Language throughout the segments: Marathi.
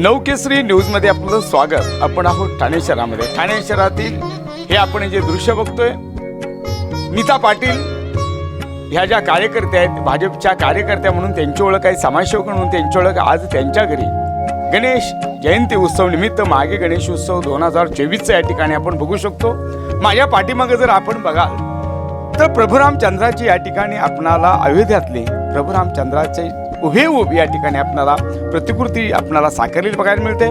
नवकेसरी न्यूजमध्ये आपलं स्वागत. आपण आहोत ठाणे शहरामध्ये ठाणे शहरातील हे आपण जे दृश्य बघतोय नीता पाटील ह्या ज्या कार्यकर्त्या आहेत भाजपच्या कार्यकर्त्या म्हणून त्यांची ओळख आहे समाजसेवक म्हणून त्यांची ओळख आज त्यांच्या घरी गणेश जयंती उत्सव निमित्त मागे गणेश उत्सव दोन हजार चोवीसचा या ठिकाणी आपण बघू शकतो. माझ्या पाठीमागे जर आपण बघाल तर प्रभू रामचंद्राची या ठिकाणी आपणाला अयोध्यातले प्रभू रामचंद्राचे उभे या ठिकाणी आपणाला प्रतिकृती आपणाला साकारलेली बघायला मिळते.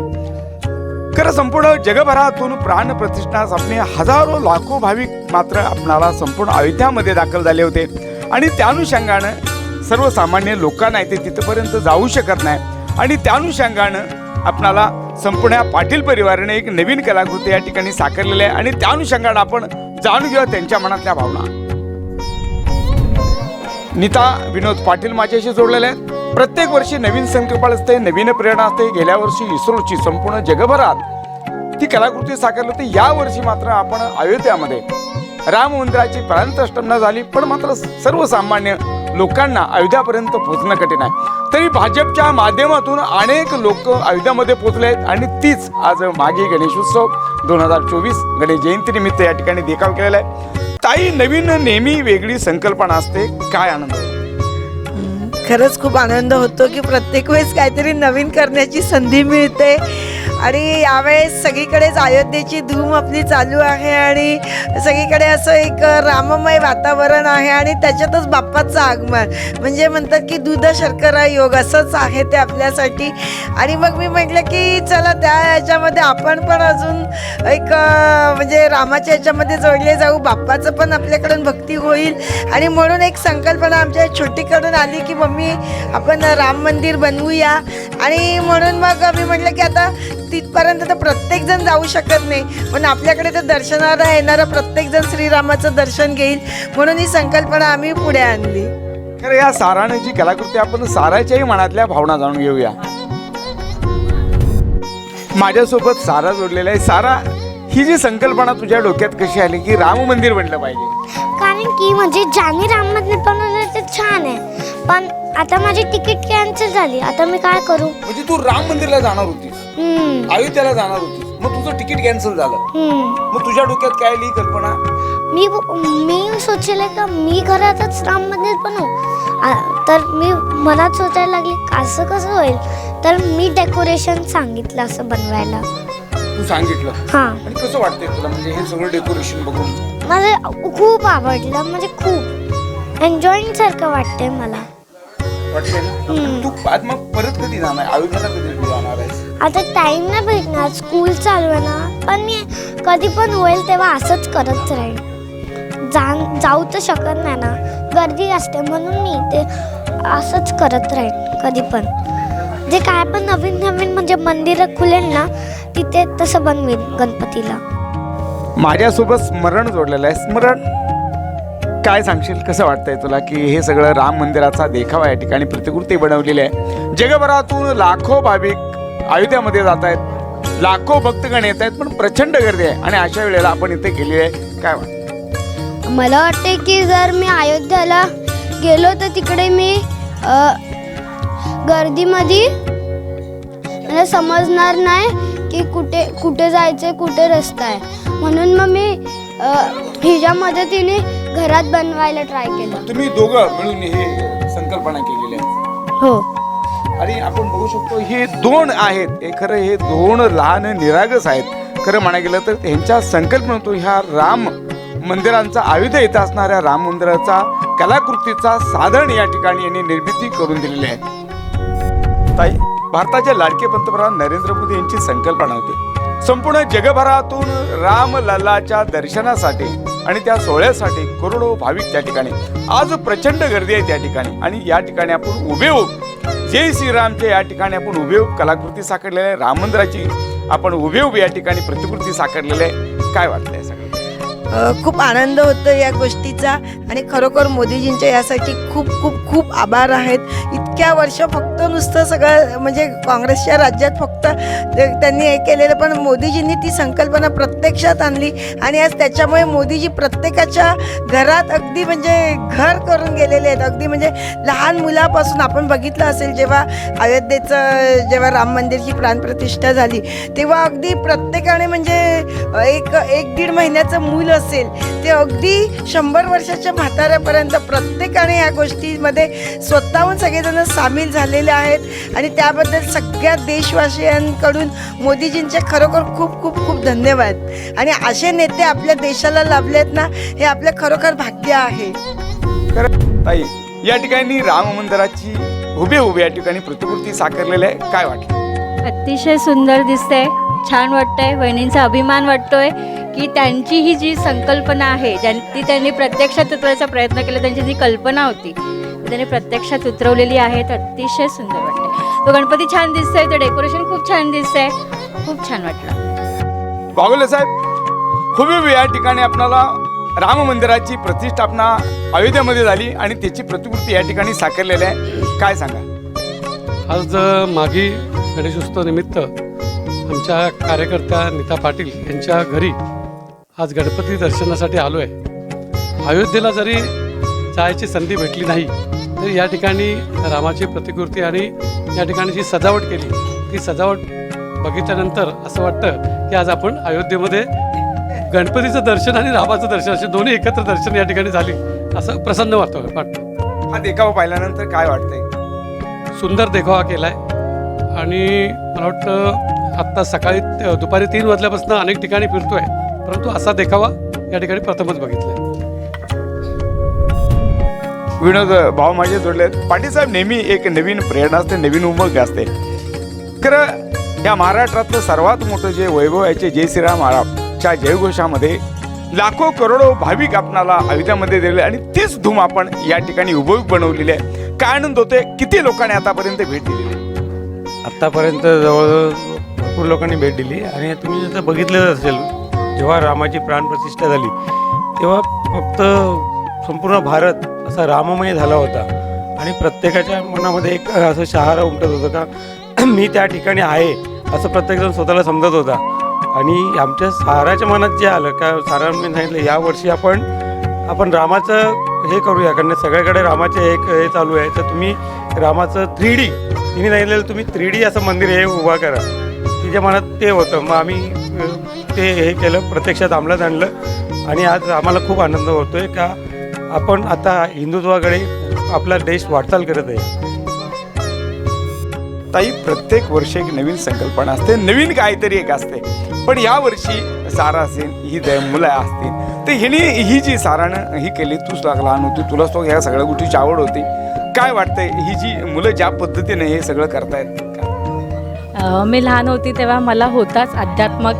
खरं संपूर्ण जगभरातून प्राण प्रतिष्ठास हजारो लाखो भाविक मात्र आपणाला संपूर्ण अयोध्यामध्ये दाखल झाले होते. आणि त्या अनुषंगानं सर्वसामान्य लोकांना ते तिथपर्यंत जाऊ शकत नाही. आणि त्या अनुषंगानं आपणाला संपूर्ण या पाटील परिवाराने एक नवीन कलाकृती या ठिकाणी साकारलेली आहे. आणि त्या अनुषंगानं आपण जाणून घेऊया त्यांच्या मनातल्या भावना. नीता विनोद पाटील माझ्याशी जोडलेले आहेत. प्रत्येक वर्षी नवीन संकल्प असते नवीन प्रेरणा असते. गेल्या वर्षी इस्रोची संपूर्ण जगभरात ती कलाकृती साकारली होती. या वर्षी मात्र आपण अयोध्यामध्ये राम मंदिराची प्राणप्रतिष्ठा झाली. पण मात्र सर्वसामान्य लोकांना अयोध्यापर्यंत पोहोचणं कठीण आहे. तरी भाजपच्या माध्यमातून अनेक लोक अयोध्यामध्ये पोहोचले आहेत आणि तीच आज मागे गणेशोत्सव दोन हजार चोवीस गणेश जयंतीनिमित्त या ठिकाणी देखाव केलेला आहे. ताई नवीन नेहमी वेगळी संकल्पना असते. काय आनंद? खरंच खूप आनंद होतो की प्रत्येक वेळेस काहीतरी नवीन करण्याची संधी मिळते. आणि यावेळेस सगळीकडेच अयोध्येची धूम आपली चालू आहे आणि सगळीकडे असं एक राममय वातावरण आहे आणि त्याच्यातच बाप्पाचं आगमन. म्हणजे म्हणतात की दूध शर्करा योग असंच आहे ते आपल्यासाठी. आणि मग मी म्हटलं की चला त्या याच्यामध्ये आपण पण अजून एक म्हणजे रामाच्या याच्यामध्ये जोडले जाऊ. बाप्पाचं पण आपल्याकडून भक्ती होईल. आणि म्हणून एक संकल्पना आमच्या छोटीकडून आली की मम्मी आपण राम मंदिर बनवूया. आणि म्हणून मग मी म्हटलं की आता तिथपर्यंत तर प्रत्येक जण जाऊ शकत नाही. पण आपल्याकडे तर दर्शनाला येणारा प्रत्येक जण श्रीरामाचं दर्शन घेईल म्हणून ही संकल्पना आम्ही पुढे आणली. खरं या साराने जी कलाकृती आपण साराच्याही मनातल्या भावना जाणून घेऊया. माझ्यासोबत सारा जोडलेला आहे. सारा ही जी संकल्पना तुझ्या डोक्यात कशी आली की राम मंदिर बनलं पाहिजे? कारण की म्हणजे ज्याने राम मंदिर बनवलं ते छान आहे. पण आता माझी तिकीट कॅन्सल झाली. आता मी काय करू? म्हणजे तू राम मंदिरला जाणार हम्म, अयोध्याला जाणार होतीस मग तुझं तिकीट कॅन्सल झालं. मग तुझ्या डोक्यात काय आली कल्पना मी मी सोचले का मी घरातच राम मंदिर बनवू तर मी मनात सोचायला लागली असं कसं होईल? तर मी डेकोरेशन सांगितलं असं बनवायला. तू सांगितलं? हां. आणि कसं वाटतंय तुला? म्हणजे हे सगळं डेकोरेशन बघून? मला खूप आवडलं म्हणजे खूप. एन्जॉईंग सारखं वाटतंय मला. वाटतंय ना. तू आज मग परत कधी जाणार? अयोध्याला कधी जाणार आहेस? आता टाइम नाही भेटणार स्कूल चालू आहे ना. पण मी कधी पण होईल तेव्हा असंच करत राहील. जा जाऊ तर शकत नाही ना. गर्दी असते म्हणून मी ते असंच करत राहील कधी पण. जे काय पण नवीन नवीन म्हणजे मंदिरं खुलेल ना तिथे तसं बनवेल गणपतीला. माझ्यासोबत स्मरण जोडलेलं आहे. स्मरण काय सांगशील? कसं वाटतंय तुला की हे सगळं राम मंदिराचा देखावा या ठिकाणी प्रतिकृती बनवलेली आहे? जगभरातून लाखो भाविक अयोध्यामध्ये जात आहेत. लाखो भक्तगण येत आहेत पण प्रचंड गर्दी आहे. आणि अशा वेळेला आपण इथे गेलेली आहे काय वाटतं? मला वाटते की जर मी अयोध्याला गेलो तर तिकडे मी गर्दीमध्ये मला समजणार नाही की कुठे कुठे जायचं कुठे रस्ता आहे म्हणून मग मी अ, हिच्या मदतीने घरात बनवायला ट्राय केलं. तुम्ही दोघं मिळून हे संकल्पना केलेली आहे. हो. आणि आपण बघू शकतो हे दोन आहेत. हे खरं हे दोन लहान निरागस आहेत. खरं म्हणा गेलं तर त्यांच्या संकल्पनेतून ह्या राम मंदिरांचा आयुध येत असणाऱ्या राम मंदिराचा कलाकृतीचा साधन या ठिकाणी यांनी निर्मिती करून दिलेली आहे. ताई भारताचे लाडके पंतप्रधान नरेंद्र मोदी यांची संकल्पना होती. संपूर्ण जगभरातून राम लल्लाच्या दर्शनासाठी आणि त्या सोहळ्यासाठी करोडो भाविक त्या ठिकाणी. आज प्रचंड गर्दी आहे त्या ठिकाणी आणि या ठिकाणी आपण उभे होऊ जय श्रीरामच्या या ठिकाणी आपण उभे उभ कलाकृती साकारलेली आहे. राम मंदिराची आपण उभे उभे या ठिकाणी. प्रतिकृती साकारलेली आहे. काय वाटतंय सगळं खूप आनंद होतो या गोष्टीचा. आणि खरोखर मोदीजींच्या यासाठी खूप खूप खूप आभार आहेत. इतक्या वर्ष फक्त नुसतं सगळं म्हणजे काँग्रेसच्या राज्यात फक्त त्यांनी हे केलेलं पण मोदीजींनी ती संकल्पना प्रत्यक्षात आणली. आणि आज त्याच्यामुळे मोदीजी प्रत्येकाच्या घरात अगदी म्हणजे घर करून गेलेले आहेत. अगदी म्हणजे लहान मुलापासून आपण बघितलं असेल जेव्हा अयोध्येचं जेव्हा राम मंदिरची प्राणप्रतिष्ठा झाली तेव्हा अगदी प्रत्येकाने म्हणजे एक एक दीड महिन्याचं मूल असेल ते अगदी शंभर वर्षाच्या म्हाताऱ्यापर्यंत प्रत्येकाने या गोष्टीमध्ये स्वतःहून सगळेजण सामील झालेले आहेत. आणि त्याबद्दल सगळ्या देशवासियांकडून मोदीजींचे खरोखर खूप खूप खूप धन्यवाद. आणि असे नेते आपल्या देशाला लाभले आहेत ना हे आपलं खरोखर भाग्य आहे. ताई या ठिकाणी राम मंदिराची उभे उभे या ठिकाणी प्रतिकृती साकारलेली आहे. काय वाटलं? अतिशय सुंदर दिसते छान वाटतंय. वहिनींचा अभिमान वाटतोय. की त्यांची ही जी संकल्पना आहे ज्यां ती त्यांनी प्रत्यक्षात उतरवायचा प्रयत्न केला त्यांची जी कल्पना होती ती त्यांनी प्रत्यक्षात उतरवलेली आहे तर अतिशय सुंदर वाटते. तो गणपती छान दिसतोय ते डेकोरेशन खूप छान दिसतंय. खूप छान वाटलं. बागोले साहेब खूप या ठिकाणी आपणाला राम मंदिराची प्रतिष्ठापना अयोध्येमध्ये झाली आणि त्याची प्रतिकृती या ठिकाणी साकारलेली आहे. काय सांगा आज मागी गणेशोत्सव निमित्त आमच्या कार्यकर्त्या नीता पाटील यांच्या घरी आज गणपती दर्शनासाठी आलो आहे अयोध्येला जरी जायची संधी भेटली नाही तरी या ठिकाणी रामाची प्रतिकृती आणि या ठिकाणी जी सजावट केली ती सजावट बघितल्यानंतर असं वाटतं की आज आपण अयोध्येमध्ये गणपतीचं दर्शन आणि रामाचं दर्शन असे दोन्ही एकत्र दर्शन या ठिकाणी झाली असं प्रसन्न वाटतं वाटतं. हा देखावा पाहिल्यानंतर काय वाटतंय? सुंदर देखावा केला आहे आणि मला वाटतं आत्ता सकाळी दुपारी तीन वाजल्यापासून अनेक ठिकाणी फिरतो आहे परंतु असा देखावा या ठिकाणी प्रथमच बघितला आहे विनोद भाव माझे जोडलेत पाटील साहेब नेहमी एक नवीन प्रेरणा असते नवीन उमग असते. खरं या महाराष्ट्रातलं सर्वात मोठं जे वैभव आहे ते जय श्रीराम महाराजच्या जयघोषामध्ये लाखो करोडो भाविक आपणाला अयोध्यामध्ये दिले आणि तीच धूम आपण या ठिकाणी उभं बनवलेली आहे. काय आनंद होतोय? किती लोकांनी आतापर्यंत भेट दिलेली आहे? आत्तापर्यंत जवळजवळ भरपूर लोकांनी भेट दिली आणि तुम्ही जसं बघितलं असेल जेव्हा रामाची प्राणप्रतिष्ठा झाली तेव्हा फक्त संपूर्ण भारत असा राममय झाला होता. आणि प्रत्येकाच्या मनामध्ये एक असं शहारा उमटत होतं का मी त्या ठिकाणी आहे असं प्रत्येकजण स्वतःला समजत होता. आणि आमच्या साराच्या मनात जे आलं का सारांनी सांगितलं यावर्षी आपण आपण रामाचं हे करूया कारण सगळ्याकडे रामाचे एक हे चालू आहे. तर तुम्ही रामाचं थ्री डी तिने सांगितलेलं तुम्ही थ्री डी असं मंदिर हे उभा करा. तिच्या मनात ते होतं. मग आम्ही ते हे केलं प्रत्यक्षात अंमलात आणलं. आणि आज आम्हाला खूप आनंद होतो आहे का आपण आता हिंदुत्वाकडे आपला देश वाटचाल करत आहे. ताई प्रत्येक वर्षी एक नवीन संकल्पना असते नवीन काहीतरी एक असते. पण या वर्षी सारा असेल ही द मुलं असतील. तर हिने ही जी सारानं ही केली तूच लहान होती तुलाच तो ह्या सगळ्या गोष्टीची आवड होती. काय वाटतंय ही जी मुलं ज्या पद्धतीने हे सगळं करतायत? मी लहान होती तेव्हा मला होताच अध्यात्मक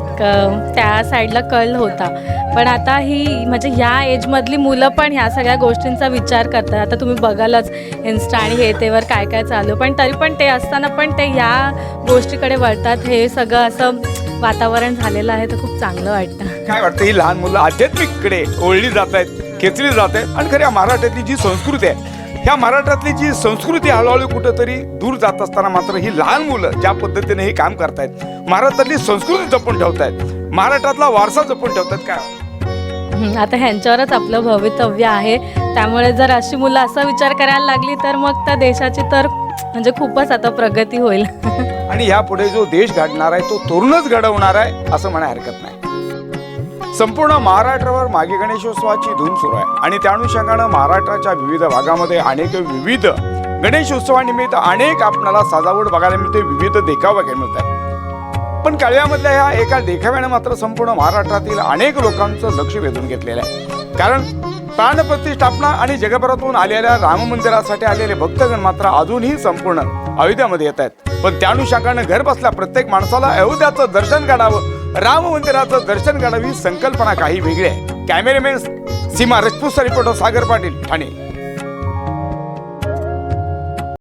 त्या साईडला कल होता. पण आता ही म्हणजे ह्या एजमधली मुलं पण ह्या सगळ्या गोष्टींचा विचार करतात. आता तुम्ही बघालच इन्स्टा आणि हे तेवर काय काय चालू. पण तरी पण ते असताना पण ते ह्या गोष्टीकडे वळतात. हे सगळं असं वातावरण झालेलं आहे तर खूप चांगलं वाटतं. काय वाटतं ही लहान मुलं आध्यात्मिककडे ओळली जात आहेत खेचली जात आहेत आणि खऱ्या महाराष्ट्रातली जी संस्कृती आहे ह्या महाराष्ट्रातली जी संस्कृती हळूहळू कुठंतरी दूर जात असताना मात्र ही लहान मुलं ज्या पद्धतीने हे काम करतायत महाराष्ट्रातली संस्कृती जपून ठेवतायत महाराष्ट्रातला वारसा जपून ठेवतात काय? हं, आता ह्यांच्यावरच आपलं भवितव्य आहे. त्यामुळे जर अशी मुलं असा विचार करायला लागली तर मग त्या देशाची तर म्हणजे खूपच आता प्रगती होईल. आणि यापुढे जो देश घडणार आहे तो तरुणच घडवणार आहे असं म्हणा हरकत नाही. संपूर्ण महाराष्ट्रावर मागे गणेशोत्सवाची धूम सुरू आहे. आणि त्या अनुषंगानं महाराष्ट्राच्या विविध भागामध्ये अनेक विविध गणेशोत्सवानिमित्त अनेक आपणाला सजावट बघायला मिळते विविध देखावे बघायला आहे पण कळव्यामधल्या ह्या एका देखाव्यानं मात्र संपूर्ण महाराष्ट्रातील अनेक लोकांचं लक्ष वेधून घेतलेलं आहे. कारण प्राणप्रतिष्ठापना आणि जगभरातून आलेल्या राम मंदिरासाठी आलेले भक्तगण मात्र अजूनही संपूर्ण अयोध्यामध्ये येत आहेत. पण त्या अनुषंगानं घर बसल्या प्रत्येक माणसाला अयोध्याचं दर्शन घडावं राम मंदिराचं दर्शन घडावी संकल्पना काही वेगळी आहे. Cameraman Seema Rajput reporter Sagar Patil Thane.